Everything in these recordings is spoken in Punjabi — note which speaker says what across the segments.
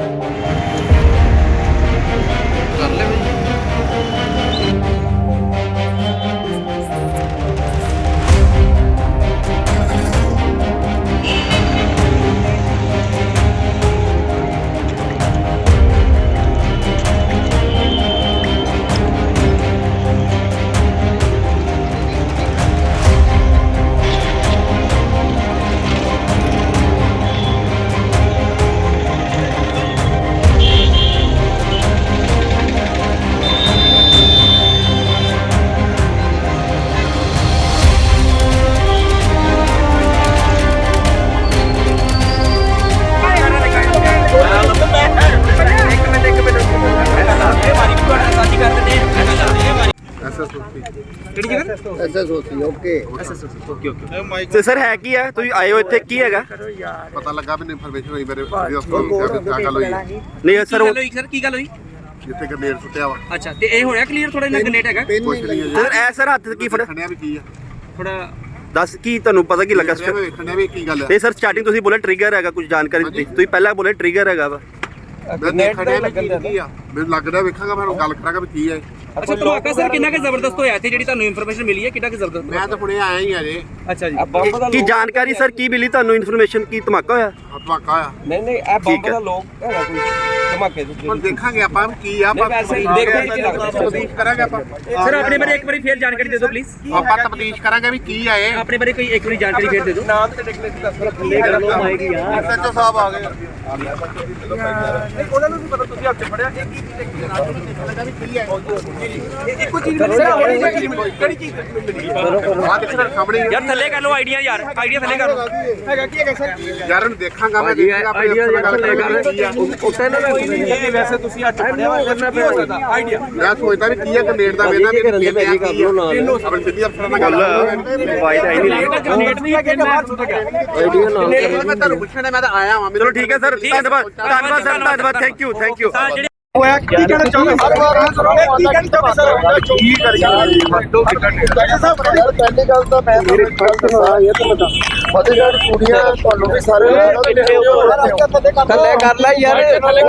Speaker 1: ਕਰ
Speaker 2: ਐਸਐਸਓਸੀ ਓਕੇ।
Speaker 3: ਤੇ ਸਰ ਹੈ ਕੀ ਹੈ ਤੁਸੀਂ ਆਏ ਹੋ ਇੱਥੇ ਕੀ ਹੈਗਾ?
Speaker 4: ਪਤਾ ਲੱਗਾ ਵੀ ਇਨਫੋਰਮੇਸ਼ਨ ਹੋਈ ਮੇਰੇ ਵੀਡੀਓ ਸਟੋਰੀ ਤੇ ਆ ਗੱਲ ਹੋਈ।
Speaker 3: ਨਹੀਂ
Speaker 5: ਕੀ
Speaker 3: ਸਰ
Speaker 5: ਗੱਲ ਹੋਈ ਸਰ? ਕੀ ਗੱਲ ਹੋਈ?
Speaker 4: ਜਿੱਥੇ ਗਰਨੇਡ ਸੁੱਟਿਆ ਵਾ।
Speaker 5: ਅੱਛਾ ਤੇ ਇਹ ਹੋਇਆ ਕਲੀਅਰ ਥੋੜਾ ਜਿਹਾ ਗਨੇਟ ਹੈਗਾ?
Speaker 3: ਸਰ ਐ ਸਰ ਹੱਥ ਕੀ ਫੜ
Speaker 4: ਵੀ ਕੀ ਆ।
Speaker 5: ਥੋੜਾ
Speaker 3: ਦੱਸ ਕੀ ਤੁਹਾਨੂੰ ਪਤਾ ਕੀ ਲੱਗਾ?
Speaker 4: ਖਣਿਆ ਵੀ ਵੇਖਣਿਆ ਵੀ ਕੀ ਗੱਲ ਹੈ
Speaker 3: ਤੇ ਸਰ ਸਟਾਰਟਿੰਗ ਤੁਸੀਂ ਬੋਲੇ ਟ੍ਰਿਗਰ ਹੈਗਾ ਕੁਝ ਜਾਣਕਾਰੀ ਦਿੱਤੀ। ਤੁਸੀਂ ਪਹਿਲਾਂ ਬੋਲੇ ਟ੍ਰਿਗਰ ਹੈਗਾ ਵਾ।
Speaker 4: ਮੈਂ ਦੇਖਣਿਆ ਵੀ ਕੀ ਕੀ ਆ। ਮੈਨੂੰ ਲੱਗਦਾ ਵੇਖਾਂਗਾ ਫਿਰ ਗੱਲ ਕਰਾਂਗਾ ਵੀ ਕੀ ਹੈ
Speaker 5: ਅੱਛਾ ਧਮਾਕਾ ਸਰ ਕਿੰਨਾ ਕੁ ਜ਼ਬਰਦਸਤ ਹੋਇਆ ਇੱਥੇ? ਜਿਹੜੀ ਤੁਹਾਨੂੰ ਇਨਫੋਰਮੇਸ਼ਨ ਮਿਲੀ ਹੈ ਕਿੰਨਾ ਕੁ ਜ਼ਬਰਦਸਤ
Speaker 4: ਮੈਂ ਤਾਂ ਹੁਣੇ ਆਇਆ ਹੀ ਆ ਜੇ।
Speaker 5: ਅੱਛਾ ਜੀ।
Speaker 3: ਕੀ ਜਾਣਕਾਰੀ ਸਰ ਕੀ ਮਿਲੀ ਤੁਹਾਨੂੰ? ਇਨਫੋਰਮੇਸ਼ਨ ਕੀ ਧਮਾਕਾ ਹੋਇਆ?
Speaker 4: ਧਮਾਕਾ ਆ
Speaker 6: ਨਹੀਂ ਨਹੀਂ ਇਹ ਬੰਬ। ਦਾ ਲੋਕ ਹੈਗਾ ਕੋਈ। ਧਮਾਕੇ ਦੇ
Speaker 4: ਹੁਣ ਦੇਖਾਂਗੇ ਆਪਾਂ ਵੀ ਕੀ ਆ ਆਪਾਂ
Speaker 6: ਹੀ ਦੇਖਣ।
Speaker 4: ਤਬਦੀਸ਼ ਕਰਾਂਗੇ ਆਪਾਂ
Speaker 5: ਸਰ ਆਪਣੇ ਬਾਰੇ ਇੱਕ ਵਾਰੀ ਫੇਰ ਜਾਣਕਾਰੀ ਦੇ ਦਿਓ ਪਲੀਜ਼
Speaker 4: ਆਪਾਂ ਤਬਦੀਸ਼ ਕਰਾਂਗੇ ਵੀ ਕੀ ਆ ਇਹ
Speaker 5: ਆਪਣੇ ਬਾਰੇ ਕੋਈ ਇੱਕ ਵਾਰੀ ਜਾਣਕਾਰੀ ਫੇਰ ਦੇ ਦਿਓ।
Speaker 6: ਨਾਮ ਤੇ ਡਿਕਲੇਅਰ ਕੀਤਾ ਸਰ ਥੱਲੇ ਕਰ ਲੋ
Speaker 4: ਐਸਐਚਓ ਸਾਹਿਬ ਆ ਗਏ।
Speaker 6: ਉਹਨਾਂ ਨੂੰ ਵੀ ਪਤਾ ਤੁਸੀਂ ਹੱਥ ਫੜਿਆ ਇਹ ਕੀ ਚੀਜ਼ ਹੈ। ਇੱਕੋ ਚੀਜ਼ ਮਿਲੀ ਕਿਹੜੀ ਚੀਜ਼ ਮਿਲੀ?
Speaker 4: ਆ ਦੇਖ ਸਰ ਸਾਹਮਣੇ ਹੀ।
Speaker 5: ਯਾਰ ਥੱਲੇ ਕਰ ਲਓ ਆਈਡੀਆ ਯਾਰ ਆਈਡੀਆ ਥੱਲੇ ਕਰ ਲਓ।
Speaker 6: ਹੈਗਾ ਕੀ ਹੈਗਾ ਸਰ?
Speaker 4: ਯਾਰ ਦੇਖਾਂਗਾ ਮੈਂ ਦੇਖਾਂਗਾ ਆਪਣੇ ਨਾਲ ਗੱਲ ਕੀ ਆ।
Speaker 6: ਉੱਤੇ ਨਾ ਕੋਈ ਨਹੀਂ ਇਹ ਵੈਸੇ ਤੁਸੀਂ ਹੱਥ ਫੜਿਆ ਵਾ ਕਰਨਾ ਪਿਆ। ਸਕਦਾ ਆਈਡੀਆ
Speaker 4: ਮੈਂ ਸੋਚਦਾ ਵੀ ਕੀ ਆ ਗਰਨੇਡ ਦਾ ਵੇਦਾ ਵੀ ਕੀ ਆ ਕੀ ਆ? ਆਪਣੇ ਸਿੱਧੀ ਅਫਸਰਾਂ ਨਾਲ ਗੱਲ
Speaker 3: ਵਾਈਡ ਹੈ ਨਹੀਂ।
Speaker 5: ਗ੍ਰੇਨੇਡ ਨਹੀਂ ਹੈ
Speaker 6: ਬਾਹਰ ਸੁੱਟ ਗਿਆ
Speaker 4: ਮੈਂ ਤੁਹਾਨੂੰ ਪੁੱਛਣਾ ਮੈਂ ਤਾਂ ਆਇਆ ਵਾਂ
Speaker 3: ਚਲੋ ਠੀਕ ਹੈ ਸਰ ਧੰਨਵਾਦ ਧੰਨਵਾਦ ਸਰ ਧੰਨਵਾਦ ਥੈਂਕ ਯੂ ਥੈਂਕ ਯੂ
Speaker 6: ਹੋਇਆ ਕੀ ਕਹਿਣਾ ਚਾਹੁੰਦੇ? ਸਰ ਕੀ ਕਹਿਣਾ ਚਾਹੁੰਦੇ? ਸਰ ਕੀ
Speaker 2: ਯਾਰ ਪਹਿਲੀ ਗੱਲ ਤਾਂ ਮੈਂ ਮੇਰੇ ਫਰਸਟ ਸੁਣਾ ਇਹ ਤਾਂ ਬਤਾ ਫਤਿਹਗੜ੍ਹ ਕੁੜੀਆਂ ਤੁਹਾਨੂੰ ਵੀ ਸਾਰੇ
Speaker 6: ਥੱਲੇ ਕਰ ਲੈ ਯਾਰ। ਥੱਲੇ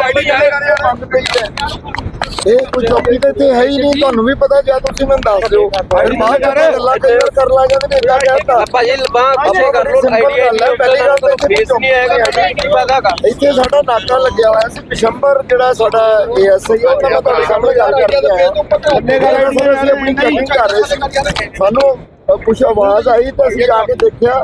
Speaker 2: ਇਹ ਕੋਈ ਚੌਕੀ ਤੇ ਇੱਥੇ ਹੈ ਹੀ ਨਹੀਂ ਤੁਹਾਨੂੰ ਵੀ ਪਤਾ ਜਾਂ ਤੁਸੀਂ ਮੈਨੂੰ ਦੱਸ ਦਿਓ। ਫਿਰ ਬਾਅਦ ਚ ਗੱਲਾਂ ਕਲੀਅਰ ਕਰ ਲਾਂਗੇ ਤੇ ਇਦਾਂ ਕਹਿਤਾ
Speaker 6: ਭਾਜੀ ਲਬਾਂ ਪਿੱਛੇ ਕਰ ਲੋ ਆਈਡੀਆ
Speaker 2: ਪਹਿਲੀ ਗੱਲ ਤਾਂ ਇੱਥੇ
Speaker 6: ਫੇਸ ਨਹੀਂ ਆਏਗਾ ਕੀ ਪਤਾ ਹੈਗਾ
Speaker 2: ਇੱਥੇ ਸਾਡਾ ਨਾਕਾ ਲੱਗਿਆ ਹੋਇਆ ਸੀ ਪਿਸ਼ੰਬਰ ਜਿਹੜਾ ਸਾਡਾ ਏਐਸਆਈ ਉਹ ਤਾਂ ਮੈਂ ਤੁਹਾਡੇ ਸਾਹਮਣੇ ਗੱਲ ਕਰਕੇ ਆਇਆ ਅੰਨੇ ਗੱਲ ਅਸੀਂ ਆਪਣੀ ਚੈਕਿੰਗ ਕਰ ਰਹੇ ਸੀ ਸਾਨੂੰ ਕੁਝ ਆਵਾਜ਼ ਆਈ ਤਾਂ ਅਸੀਂ ਜਾ ਕੇ ਦੇਖਿਆ।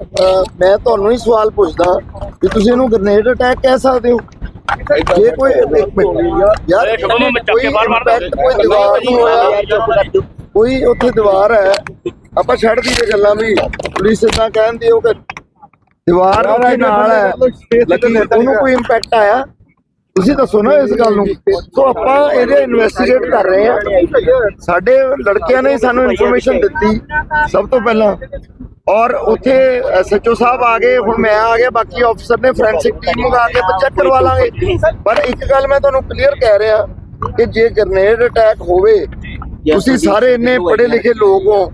Speaker 2: ਮੈਂ ਤੁਹਾਨੂੰ ਹੀ ਸਵਾਲ ਪੁੱਛਦਾ ਕਿ ਤੁਸੀਂ ਇਹਨੂੰ ਗ੍ਰੇਨੇਡ ਅਟੈਕ ਕਹਿ ਸਕਦੇ ਹੋ? ਜੇ ਕੋਈ ਇੱਕ ਮਿੰਟ ਯਾਰ ਕੋਈ impact ਕੋਈ ਦੀਵਾਰ ਨਹੀਂ ਹੋਇਆ। ਕੋਈ ਉੱਥੇ ਦੀਵਾਰ ਹੈ। ਆਪਾਂ ਛੱਡ ਦਈਏ ਗੱਲਾਂ ਵੀ। ਪੁਲਿਸ ਇਦਾਂ ਕਹਿੰਦੀ ਉਹ ਕਿ ਦੀਵਾਰ ਉੱਥੇ ਨਾਲ ਹੈ। ਲੇਕਿਨ ਉਹਨੂੰ ਕੋਈ ਇੰਪੈਕਟ ਆਇਆ? ਤੁਸੀਂ ਦੱਸੋ ਨਾ ਇਸ ਗੱਲ ਨੂੰ। ਸੋ ਆਪਾਂ ਇਹਦੇ ਇਨਵੈਸਟੀਗੇਟ ਕਰ ਰਹੇ ਹਾਂ। ਸਾਡੇ ਲੜਕਿਆਂ ਨੇ ਸਾਨੂੰ ਇਨਫੋਰਮੇਸ਼ਨ ਦਿੱਤੀ ਸਭ ਤੋਂ ਪਹਿਲਾਂ। ਔਰ ਉੱਥੇ ਐਸਐਚਓ ਸਾਹਿਬ ਆ ਗਏ ਹੁਣ ਮੈਂ ਆ ਗਿਆ ਬਾਕੀ ਅਫਸਰ ਨੇ ਫੋਰੈਂਸਿਕ ਟੀਮ ਮੰਗਾ ਕੇ ਚੈੱਕ ਕਰਵਾ ਲਾਂਗੇ। ਪਰ ਇੱਕ ਗੱਲ ਮੈਂ ਤੁਹਾਨੂੰ ਕਲੀਅਰ ਕਹਿ ਰਿਹਾ ਕਿ ਜੇ ਗ੍ਰਨੇਡ ਅਟੈਕ ਹੋਵੇ ਤੁਸੀਂ ਸਾਰੇ ਇੰਨੇ ਪੜ੍ਹੇ ਲਿਖੇ ਲੋਕ ਹੋ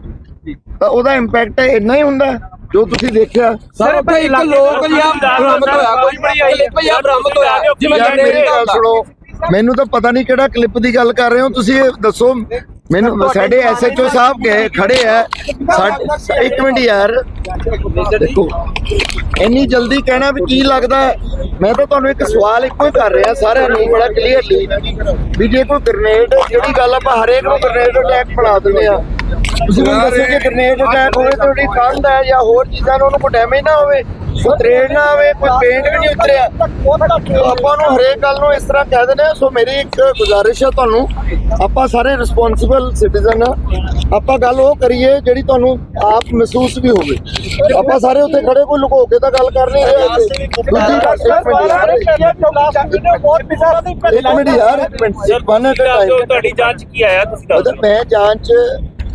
Speaker 2: ਤਾਂ ਉਹਦਾ ਇੰਪੈਕਟ ਇੰਨਾ ਹੀ ਹੁੰਦਾ ਜੋ ਤੁਸੀਂ ਦੇਖਿਆ।
Speaker 6: ਸਰ ਭਾਈ ਇੱਕ ਲੋਕ ਜਾਂ ਬਰਾਮਦ ਹੋਇਆ ਕੋਈ ਬੜੀ ਆਈ ਜਾਂ ਬਰਾਮਦ ਹੋਇਆ। ਜਿਵੇਂ
Speaker 2: ਮੇਰੀ ਸੁਣੋ। ਮੈਨੂੰ ਤਾਂ ਪਤਾ ਨਹੀਂ ਕਿਹੜਾ ਕਲਿੱਪ ਦੀ ਗੱਲ ਕਰ ਰਹੇ ਹੋ। ਤੁਸੀਂ ਇਹ ਦੱਸੋ। ਮੈਨੂੰ ਸਾਡੇ ਐਸਐਚਓ ਸਾਹਿਬ ਗਏ ਖੜੇ ਆ ਸਾਡੇ- ਇੱਕ ਮਿੰਟ ਯਾਰ ਦੇਖੋ ਇੰਨੀ ਜਲਦੀ ਕਹਿਣਾ ਵੀ ਕੀ ਲੱਗਦਾ? ਮੈਂ ਤਾਂ ਤੁਹਾਨੂੰ ਇੱਕ ਸਵਾਲ ਇੱਕੋ ਹੀ ਕਰ ਰਿਹਾ ਸਾਰਿਆਂ ਨੂੰ ਬੜਾ ਕਲੀਅਰਲੀ ਵੀ ਜੇ ਕੋਈ ਗ੍ਰਨੇਡ ਜਿਹੜੀ ਗੱਲ ਆਪਾਂ ਹਰੇਕ ਨੂੰ ਗ੍ਰਨੇਡ ਅਟੈਕ ਬਣਾ ਦਿੰਦੇ ਆ ਤੁਸੀਂ ਮੈਨੂੰ ਦੱਸੋ ਕਿ ਗ੍ਰਨੇਡ ਅਟੈਕ ਹੋਵੇ ਤੇ ਉਹਦੀ ਕੰਧ ਹੈ ਜਾਂ ਹੋਰ ਚੀਜ਼ਾਂ ਨੂੰ ਉਹਨੂੰ ਕੋਈ ਡੈਮੇਜ ਨਾ ਹੋਵੇ ਕੋਈ ਤਰੇੜ ਨਾ ਹੋਵੇ ਕੋਈ ਪੇਂਟ ਵੀ ਨਹੀਂ ਉਤਰਿਆ। ਤਾਂ ਆਪਾਂ ਨੂੰ ਹਰੇਕ ਗੱਲ ਨੂੰ ਇਸ ਤਰ੍ਹਾਂ ਕਹਿ ਦਿੰਦੇ ਆ ਸੋ ਮੇਰੀ ਇੱਕ ਗੁਜ਼ਾਰਿਸ਼ ਹੈ ਤੁਹਾਨੂੰ। ਆਪਾਂ ਸਾਰੇ ਰਿਸਪੌਂਸਿਬਲ ਸਿਟੀਜ਼ਨ ਆ ਆਪਾਂ ਗੱਲ ਉਹ ਕਰੀਏ ਜਿਹੜੀ ਤੁਹਾਨੂੰ ਆਪ ਮਹਿਸੂਸ ਵੀ ਹੋਵੇ। ਆਪਾਂ ਸਾਰੇ ਉੱਥੇ ਖੜੇ ਕੋਈ ਲੁਕੋ ਕੇ ਤਾਂ ਗੱਲ ਕਰ ਨਹੀਂ ਰਹੇ ਇੱਥੇ। ਦੂਜੀ ਗੱਲ ਇੱਕ ਮਿੰਟ ਯਾਰ। ਇੱਕ minute minute. One at time
Speaker 5: ਤੁਹਾਡੀ ਜਾਂਚ ਕੀ ਆਇਆ ਤੁਸੀਂ
Speaker 2: ਮੈਂ ਜਾਂਚ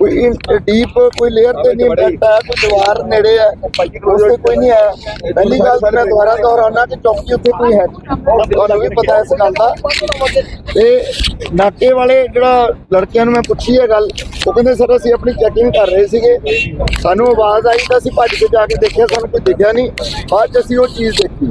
Speaker 2: ਕੋਈ ਡੀਪ ਕੋਈ ਲੇਅਰ ਤੇ ਨਹੀਂ ਇੰਪੈਕਟ ਆਇਆ ਕੋਈ ਦੀਵਾਰ ਨੇੜੇ ਆ ਉਸ ਤੇ ਕੋਈ ਨਹੀਂ ਆਇਆ ਪਹਿਲੀ ਗੱਲ ਮੈਂ ਦੁਬਾਰਾ ਦੁਹਰਾਉਣਾ ਕਿ ਚੌਕੀ ਉੱਥੇ ਕੋਈ ਹੈ ਨਹੀਂ। ਤੁਹਾਨੂੰ ਵੀ ਪਤਾ ਇਸ ਗੱਲ ਦਾ। ਤੇ ਨਾਕੇ ਵਾਲੇ ਜਿਹੜਾ ਲੜਕਿਆਂ ਨੂੰ ਮੈਂ ਪੁੱਛੀ ਹੈ ਗੱਲ ਉਹ ਕਹਿੰਦੇ ਸਰ ਅਸੀਂ ਆਪਣੀ ਚੈਕਿੰਗ ਕਰ ਰਹੇ ਸੀਗੇ। ਸਾਨੂੰ ਆਵਾਜ਼ ਆਈ ਤਾਂ ਅਸੀਂ ਭੱਜ ਕੇ ਜਾ ਕੇ ਦੇਖਿਆ ਸਾਨੂੰ ਕੋਈ ਦਿਖਿਆ ਨਹੀਂ। ਬਾਅਦ ਅਸੀਂ ਉਹ ਚੀਜ਼ ਦੇਖੀ।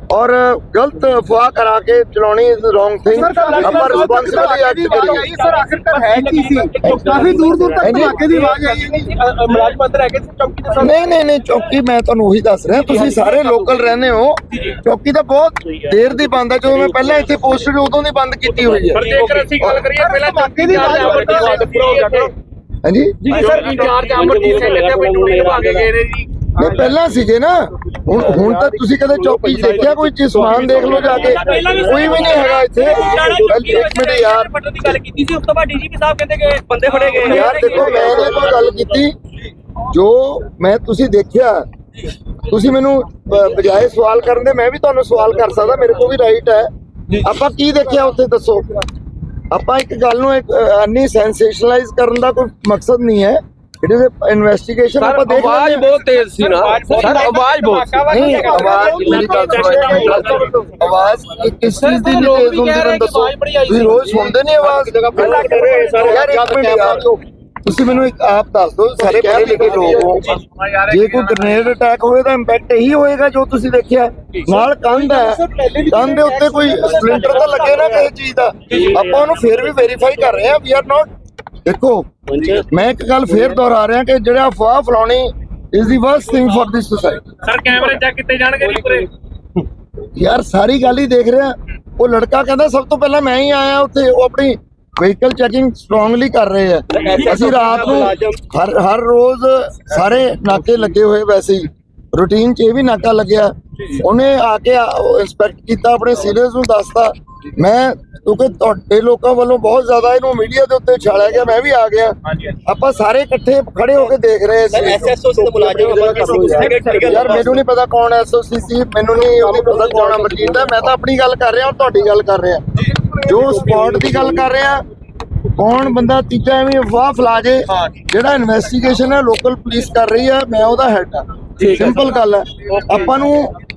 Speaker 2: ਔਰ ਗਲਤ ਅਫਵਾਹ ਕਰਾ ਕੇ ਚਲਾਉਣੀ ਇਜ਼ ਰੋਂਗ ਥਿੰਗ ਆਪਾਂ ਰਿਸਪੌਂਸਿਬਿਲੀ ਐਕਟ ਕਰੀਏ।
Speaker 6: ਸਰ ਆਖਿਰਕਾਰ ਹੈ ਕੀ ਸੀ? ਕਾਫੀ ਦੂਰ ਦੂਰ ਤੱਕ। ਧਮਾਕੇ ਦੀ ਆਵਾਜ਼ ਆਈ। ਹੈ ਮੁਲਾਜ਼ਮ ਅੰਦਰ ਹੈਗੇ ਚੌਕੀ ਦੇ
Speaker 2: ਨਹੀਂ ਨਹੀਂ ਨਹੀਂ ਚੌਕੀ ਮੈਂ ਤੁਹਾਨੂੰ ਉਹੀ ਦੱਸ ਰਿਹਾ। ਤੁਸੀਂ ਸਾਰੇ ਲੋਕਲ ਰਹਿੰਦੇ ਹੋ। ਚੌਕੀ ਤਾਂ ਬਹੁਤ ਦੇਰ ਦੀ ਬੰਦ ਹੈ। ਜਦੋਂ ਮੈਂ ਪਹਿਲਾਂ ਇੱਥੇ ਪੋਸਟਡ ਉਦੋਂ ਦੀ ਬੰਦ ਕੀਤੀ ਹੋਈ ਹੈ।
Speaker 5: ਜੇਕਰ ਅਸੀਂ ਗੱਲ ਕਰੀਏ ਪਹਿਲਾਂ
Speaker 6: ਧਮਾਕੇ ਦੀ ਆਵਾਜ਼
Speaker 2: ਹਾਂਜੀ।
Speaker 5: ਜੀ ਸਰ ਇੰਚਾਰਜ ਅਮਰਜੀਤ ਸਿੰਘ ਇੱਥੇ ਕੋਈ ਡਿਊਟੀ ਨਿਭਾ ਕੇ ਗਏ ਨੇ। ਜੀ।
Speaker 2: ਨਹੀਂ ਪਹਿਲਾਂ ਸੀਗੇ ਨਾ ਹੁਣ ਹੁਣ ਤਾਂ ਤੁਸੀਂ ਕਦੇ ਚੌਕੀ 'ਚ ਦੇਖਿਆ ਕੋਈ ਚੀਜ਼ ਸਮਾਨ ਦੇਖ ਲਓ ਜਾ ਕੇ? ਕੋਈ ਵੀ ਨਹੀਂ ਹੈਗਾ ਇੱਥੇ। ਪਹਿਲੇ ਇੱਕ ਮਿੰਟ ਯਾਰ।
Speaker 5: ਫਟਣ ਦੀ ਗੱਲ ਕੀਤੀ ਸੀ ਉਸ ਤੋਂ ਬਾਅਦ ਡੀਜੀਪੀ ਸਾਹਿਬ ਕਹਿੰਦੇ ਕਿ ਬੰਦੇ ਫੜੇ ਗਏ।
Speaker 2: ਯਾਰ ਦੇਖੋ ਮੈਂ ਇਹ ਕੋਈ ਗੱਲ ਕੀਤੀ। ਜੋ ਮੈਂ ਤੁਸੀਂ ਦੇਖਿਆ ਤੁਸੀਂ ਮੈਨੂੰ ਬਜਾਏ ਸਵਾਲ ਕਰਨ ਦੇ ਮੈਂ ਵੀ ਤੁਹਾਨੂੰ ਸਵਾਲ ਕਰ ਸਕਦਾ ਮੇਰੇ ਕੋਲ ਵੀ ਰਾਈਟ ਹੈ। ਆਪਾਂ ਕੀ ਦੇਖਿਆ ਉੱਥੇ ਦੱਸੋ? ਆਪਾਂ ਇੱਕ ਗੱਲ ਨੂੰ ਇੱਕ ਅੰਨੀ ਸੈਂਸੇਸ਼ਨਲਾਈਜ਼ ਕਰਨ ਦਾ ਕੋਈ ਮਕਸਦ ਨਹੀਂ ਹੈ। ਇਟ ਇਜ਼ ਇਨਵੈਸਟੀਗੇਸ਼ਨ ਆਪਾਂ ਦੇਖ ਆਵਾਜ਼ ਬਹੁਤ
Speaker 6: ਤੇਜ਼ ਸੀ ਨਾ। ਸਰ ਆਵਾਜ਼ ਬਹੁਤ
Speaker 2: ਨਹੀਂ ਆਵਾਜ਼ ਮੇਰੀ ਕਿਸ ਚੀਜ਼ ਦੀ ਨਹੀਂ ਤੇਜ਼ ਹੁੰਦੀ ਮੈਨੂੰ ਦੱਸੋ। ਤੁਸੀਂ ਰੋਜ਼ ਸੁਣਦੇ ਨਹੀਂ ਆਵਾਜ਼। ਯਾਰ ਇੱਕ ਮਿੰਟ ਯਾਰ। ਤੁਸੀਂ ਮੈਨੂੰ ਇੱਕ ਆਪ ਦੱਸ ਦਿਓ ਸਾਰੇ ਪੜ੍ਹੇ ਲਿਖੇ ਲੋਕ ਹੋ ਜੇ ਕੋਈ ਗ੍ਰਨੇਡ ਅਟੈਕ ਹੋਵੇ ਤਾਂ ਇੰਪੈਕਟ ਇਹੀ ਹੋਏਗਾ ਜੋ ਤੁਸੀਂ ਦੇਖਿਆ। ਨਾਲ ਕੰਧ ਹੈ। ਕੰਧ ਦੇ ਉੱਤੇ ਕੋਈ ਸਪਲਿੰਟਰ ਤਾਂ ਲੱਗੇ ਨਾ ਕਿਸੇ ਚੀਜ਼ ਦਾ। ਆਪਾਂ ਉਹਨੂੰ ਫੇਰ ਵੀ ਵੈਰੀਫਾਈ ਕਰ ਰਹੇ ਹਾਂ ਵੀ ਆਰ ਨਾਟ ਦੇਖੋ ਮੈਂ ਇੱਕ ਗੱਲ ਫੇਰ ਦੁਹਰਾ ਰਿਹਾ ਕਿ ਜਿਹੜਾ ਅਫਵਾਹ ਫਲਾਉਣੀ is the worst thing for this society
Speaker 5: sir ਕੈਮਰੇ ਚੈੱਕ ਕੀਤੇ ਜਾਣਗੇ ਜੀ ਪੂਰੇ।
Speaker 2: ਯਾਰ ਸਾਰੀ ਗੱਲ ਹੀ ਦੇਖ ਰਿਹਾ। ਉਹ ਲੜਕਾ ਕਹਿੰਦਾ ਸਭ ਤੋਂ ਪਹਿਲਾਂ ਮੈਂ ਹੀ ਆਇਆ ਉੱਥੇ ਉਹ ਆਪਣੀ ਵਹੀਕਲ ਚੈਕਿੰਗ ਸਟਰੋਂਗਲੀ ਕਰ ਰਹੇ ਆ। ਅਸੀਂ ਰਾਤ ਨੂੰ ਹਰ ਹਰ ਰੋਜ਼ ਸਾਰੇ ਨਾਕੇ ਲੱਗੇ ਹੋਏ ਵੈਸੇ ਹੀ। ਰੂਟੀਨ 'ਚ ਇਹ ਵੀ ਨਾਕਾ ਲੱਗਿਆ। ਉਹਨੇ ਆ ਕੇ ਇੰਸਪੈਕਟ ਕੀਤਾ ਆਪਣੇ ਸੀਨੀਅਰਸ ਨੂੰ ਦੱਸਤਾ। ਮੈਂ ਕਿਉਂਕਿ ਤੁਹਾਡੇ ਲੋਕਾਂ ਵੱਲੋਂ ਬਹੁਤ ਜ਼ਿਆਦਾ ਇਹਨੂੰ ਮੀਡੀਆ ਦੇ ਉੱਤੇ ਛਾਲਿਆ ਗਿਆ ਮੈਂ ਵੀ ਆ ਗਿਆ। ਆਪਾਂ ਸਾਰੇ ਇਕੱਠੇ ਖੜੇ ਹੋ ਕੇ ਦੇਖ ਰਹੇ ਸੀ।
Speaker 3: ਦੇ ਮੁਲਾਜ਼ਮ
Speaker 2: ਯਾਰ ਮੈਨੂੰ ਨਹੀਂ ਪਤਾ ਕੌਣ ਐਸਓਸੀ ਸੀ ਮੈਨੂੰ ਨਹੀਂ ਉਹਦੀ ਪਤਾ ਕੌਣ ਅਮਰਜੀਤ ਹੈ ਮੈਂ ਤਾਂ ਆਪਣੀ ਗੱਲ ਕਰ ਰਿਹਾ ਔਰ ਤੁਹਾਡੀ ਗੱਲ ਕਰ ਰਿਹਾ। ਜੋ ਸਪੌਟ ਦੀ ਗੱਲ ਕਰ ਰਿਹਾ ਕੌਣ ਬੰਦਾ ਤੀਜਾ ਐਵੇਂ ਅਫਵਾਹ ਫੈਲਾ ਜੇ ਜਿਹੜਾ ਇਨਵੈਸਟੀਗੇਸ਼ਨ ਹੈ ਲੋਕਲ ਪੁਲਿਸ ਕਰ ਰਹੀ ਹੈ ਮੈਂ ਉਹਦਾ ਹੈਡ ਆ ਸਿੰਪਲ ਗੱਲ ਹੈ। ਆਪਾਂ ਨੂੰ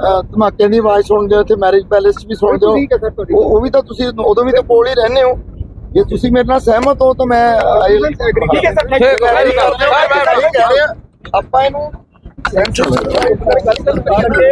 Speaker 2: ਅਹ, ਧਮਾਕਿਆਂ ਦੀ ਆਵਾਜ਼ ਸੁਣਦੇ ਹੋ ਇੱਥੇ ਮੈਰਿਜ ਪੈਲੇਸ 'ਚ ਵੀ ਸੁਣਦੇ ਹੋ। ਉਹ ਵੀ ਤਾਂ ਤੁਸੀਂ ਉਦੋਂ ਵੀ ਤਾਂ ਕੋਲ ਹੀ ਰਹਿੰਦੇ ਹੋ। ਜੇ ਤੁਸੀਂ ਮੇਰੇ ਨਾਲ ਸਹਿਮਤ ਹੋ ਤਾਂ ਮੈਂ
Speaker 6: ਠੀਕ ਹੈ ਸਰ, thank you.
Speaker 2: ਆਪਾਂ ਇਹਨੂੰ ਸੈਂਟਰ